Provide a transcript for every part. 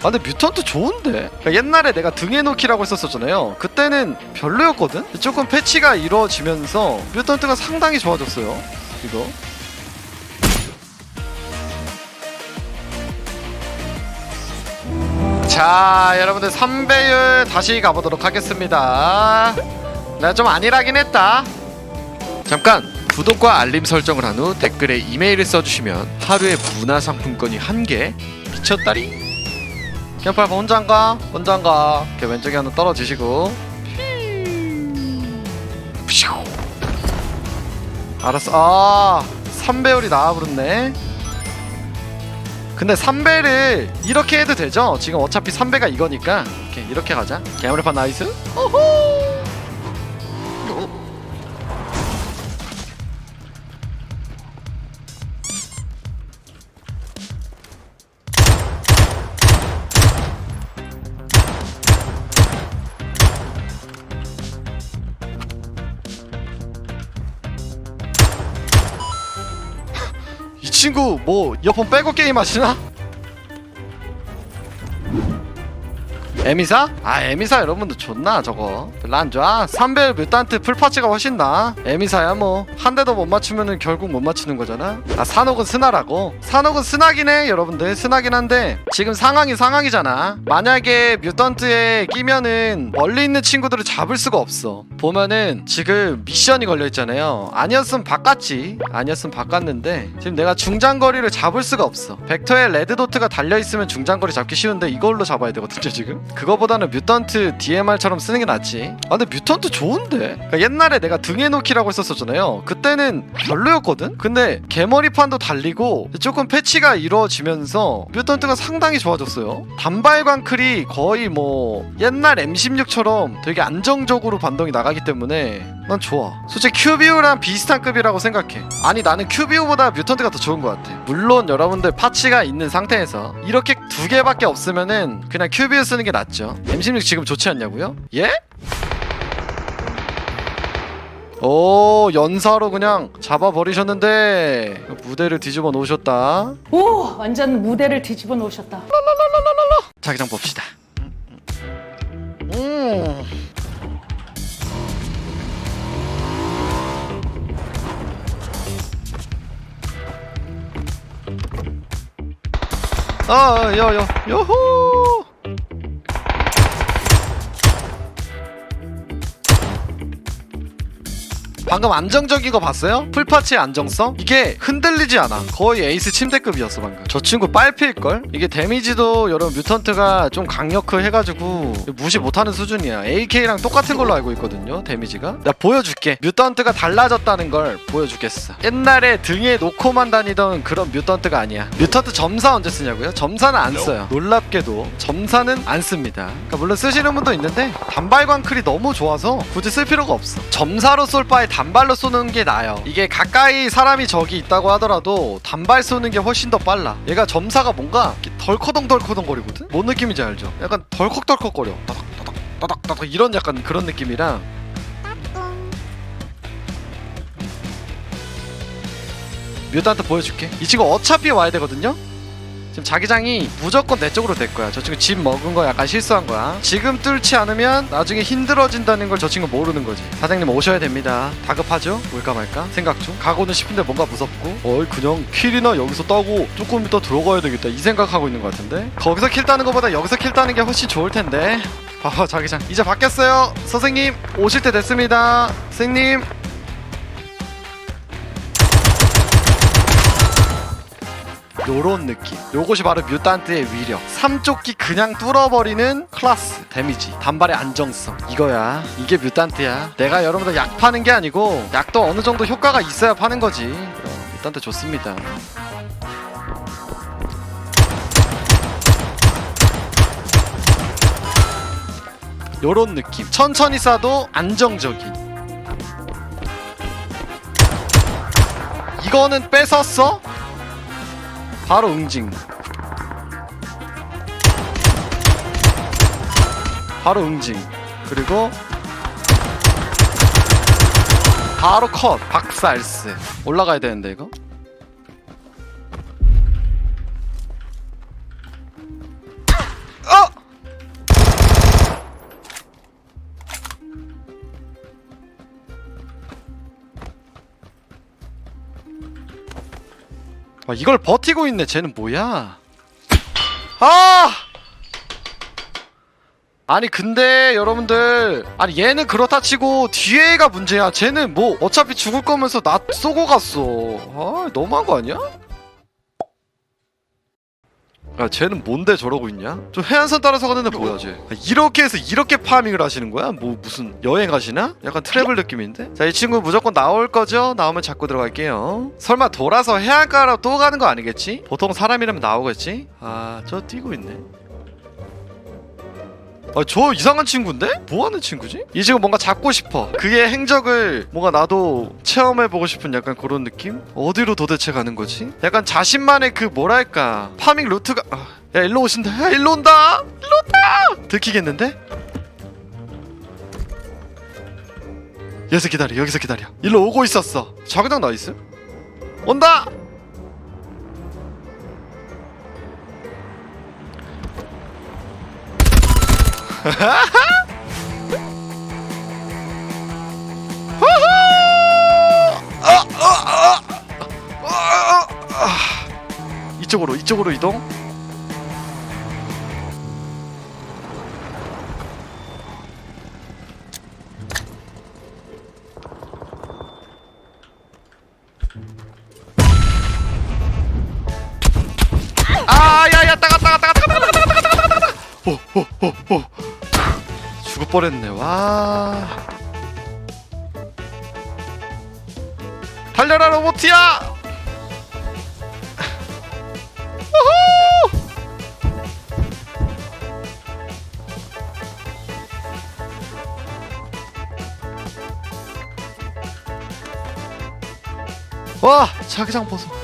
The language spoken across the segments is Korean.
아 근데 뮤턴트 좋은데. 그러니까 옛날에 내가 등에 놓기라고 했었잖아요. 그때는 별로였거든? 조금 패치가 이루어지면서 뮤턴트가 상당히 좋아졌어요. 이거. 자 여러분들 3배율 다시 가보도록 하겠습니다. 내가 좀 안일하긴 했다. 잠깐 구독과 알림 설정을 한 후 댓글에 이메일을 써주시면 하루에 문화상품권이 한 개. 미쳤다리 캠팔 혼자인가? 혼자인가? 이렇게 왼쪽에 하나 떨어지시고 퓨. 알았어 아 3배율이 나와버렸네 근데 3배를 이렇게 해도 되죠? 지금 어차피 3배가 이거니까 이렇게 이렇게 가자 개머리판 나이스 오호 친구 뭐 이어폰 빼고 게임 하시나? 에미사? 아 에미사 여러분들 좋나 저거? 별로 안 좋아. 3벨 뮤탄트 풀파츠가 훨씬 나 에미사야 뭐. 한 대도 못 맞추면은 결국 못 맞추는 거잖아. 아 산옥은 스나라고. 산옥은 스나긴 해 여러분들. 스나긴 한데 지금 상황이 상황이잖아. 만약에 뮤턴트에 끼면은 멀리 있는 친구들을 잡을 수가 없어. 보면은 지금 미션이 걸려 있잖아요. 아니었으면 바꿨지. 아니었으면 바꿨는데 지금 내가 중장거리를 잡을 수가 없어. 벡터에 레드도트가 달려있으면 중장거리 잡기 쉬운데 이걸로 잡아야 되거든요 지금 그거보다는 뮤턴트 DMR처럼 쓰는 게 낫지. 아 근데 뮤턴트 좋은데? 그러니까 옛날에 내가 등에 놓기라고 했었잖아요. 그때는 별로였거든? 근데 개머리판도 달리고 조금 패치가 이루어지면서 뮤턴트가 상당히 좋아졌어요. 단발광 클이 거의 뭐 옛날 M16처럼 되게 안정적으로 반동이 나가기 때문에 난 좋아 솔직히 큐비우랑 비슷한 급이라고 생각해 아니 나는 큐비우보다 뮤턴트가 더 좋은 것 같아 물론 여러분들 파츠가 있는 상태에서 이렇게 두 개밖에 없으면은 그냥 큐비우 쓰는 게 낫죠 M16 지금 좋지 않냐고요? 예? 오 연사로 그냥 잡아버리셨는데 무대를 뒤집어 놓으셨다 오 완전 무대를 뒤집어 놓으셨다. 자기장 봅시다 음. 아, 여, 여, 요호! 방금 안정적인 거 봤어요? 풀파츠의 안정성? 이게 흔들리지 않아. 거의 에이스 침대급이었어 방금. 저 친구 빨필걸? 이게 데미지도 여러분 뮤턴트가 좀 강력해 해가지고 무시 못하는 수준이야. AK랑 똑같은 걸로 알고 있거든요. 데미지가. 나 보여줄게. 뮤턴트가 달라졌다는 걸 보여주겠어. 옛날에 등에 놓고만 다니던 그런 뮤턴트가 아니야. 뮤턴트 점사 언제 쓰냐고요? 점사는 안 써요. 놀랍게도 점사는 안 씁니다. 그러니까 물론 쓰시는 분도 있는데 단발광 클이 너무 좋아서 굳이 쓸 필요가 없어. 점사로 쏠 바에 단발로 쏘는 게 나아요. 이게 가까이 사람이 저기 있다고 하더라도 단발 쏘는 게 훨씬 더 빨라. 얘가 점사가 뭔가 덜커덩덜커덩 거리거든. 뭔 느낌인지 알죠? 약간 덜컥덜컥 거려. 따닥 따닥 따닥 따닥 이런 약간 그런 느낌이랑 뮤탄트 보여줄게. 이 친구 어차피 와야 되거든요. 지금 자기장이 무조건 내 쪽으로 될 거야. 저 친구 집 먹은 거 약간 실수한 거야. 지금 뚫지 않으면 나중에 힘들어진다는 걸 저 친구 모르는 거지. 사장님 오셔야 됩니다. 다급하죠? 올까 말까? 생각 중. 가고는 싶은데 뭔가 무섭고. 어이 그냥 킬이나 여기서 따고 조금 이따 들어가야 되겠다. 이 생각하고 있는 것 같은데. 거기서 킬 따는 것보다 여기서 킬 따는 게 훨씬 좋을 텐데. 봐봐 자기장. 이제 바뀌었어요. 선생님 오실 때 됐습니다. 선생님. 요런 느낌. 요것이 바로 뮤탄트의 위력. 삼조끼 그냥 뚫어버리는 클라스. 데미지. 단발의 안정성. 이거야. 이게 뮤탄트야. 내가 여러분들 약 파는 게 아니고 약도 어느 정도 효과가 있어야 파는 거지. 그럼 뮤탄트 좋습니다. 요런 느낌. 천천히 쏴도 안정적인. 이거는 뺏었어? 바로 응징. 바로 응징. 그리고 바로 컷. 박살스. 올라가야 되는데 이거 와 이걸 버티고 있네. 쟤는 뭐야? 아! 아니 근데 여러분들 아니 얘는 그렇다 치고 뒤에가 문제야. 쟤는 뭐 어차피 죽을 거면서 나 쏘고 갔어. 아 너무한 거 아니야? 야 쟤는 뭔데 저러고 있냐? 저 해안선 따라서 가는데 뭐야 쟤 아, 이렇게 해서 이렇게 파밍을 하시는 거야? 뭐 무슨 여행 가시나? 약간 트래블 느낌인데? 자 이 친구 무조건 나올 거죠? 나오면 잡고 들어갈게요 설마 돌아서 해안가로 또 가는 거 아니겠지? 보통 사람이라면 나오겠지? 아 저 뛰고 있네 아, 저 이상한 친구인데? 뭐 하는 친구지? 이 친구 뭔가 잡고 싶어. 그의 행적을 뭔가 나도 체험해보고 싶은 약간 그런 느낌? 어디로 도대체 가는 거지? 약간 자신만의 그 뭐랄까. 파밍 루트가. 아, 야, 일로 오신다. 야, 일로 온다! 일로 온다! 들키겠는데? 여기서 기다려, 여기서 기다려. 일로 오고 있었어. 자그당 나이스? 온다! 이쪽으로 이쪽으로 이동. 아야야 따가 따가 따가 따가 따가 따가 따가 따가 따가 오오오오 죽을 뻔했네. 와. 달려라 로보트야! 와 자기장 보소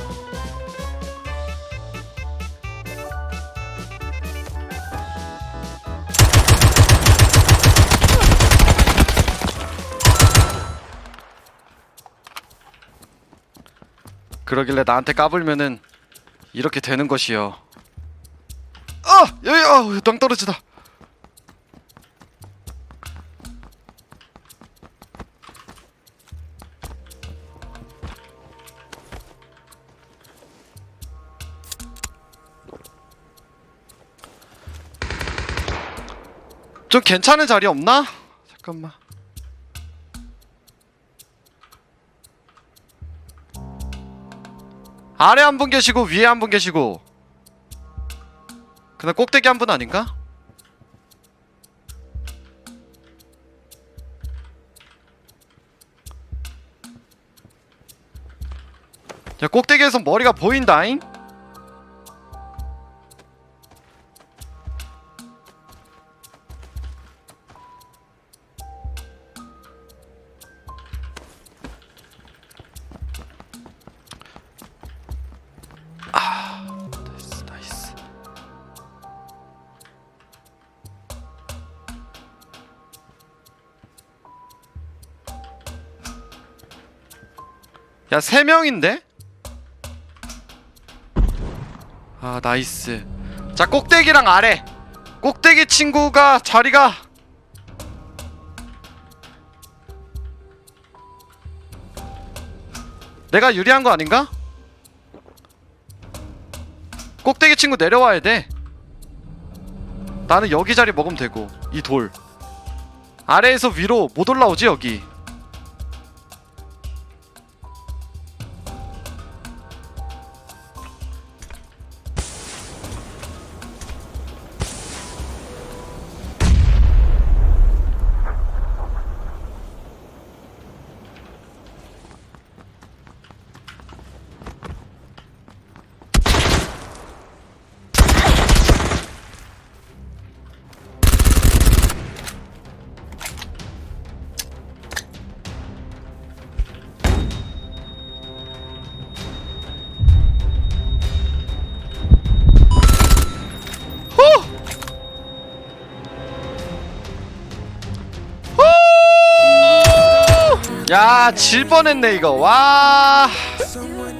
그러길래 나한테 까불면은 이렇게 되는 것이요. 아 여기 아 낭떠러지다. 좀 괜찮은 자리 없나? 잠깐만. 아래 한 분 계시고 위에 한 분 계시고 그냥 꼭대기 한 분 아닌가? 야 꼭대기에서 머리가 보인다잉? 야 세 명인데? 아 나이스 자 꼭대기랑 아래 꼭대기 친구가 자리가 내가 유리한 거 아닌가? 꼭대기 친구 내려와야 돼. 나는 여기 자리 먹으면 되고 이 돌. 아래에서 위로 못 올라오지 여기. 야, 질 뻔했네 이거. 와. Somewhere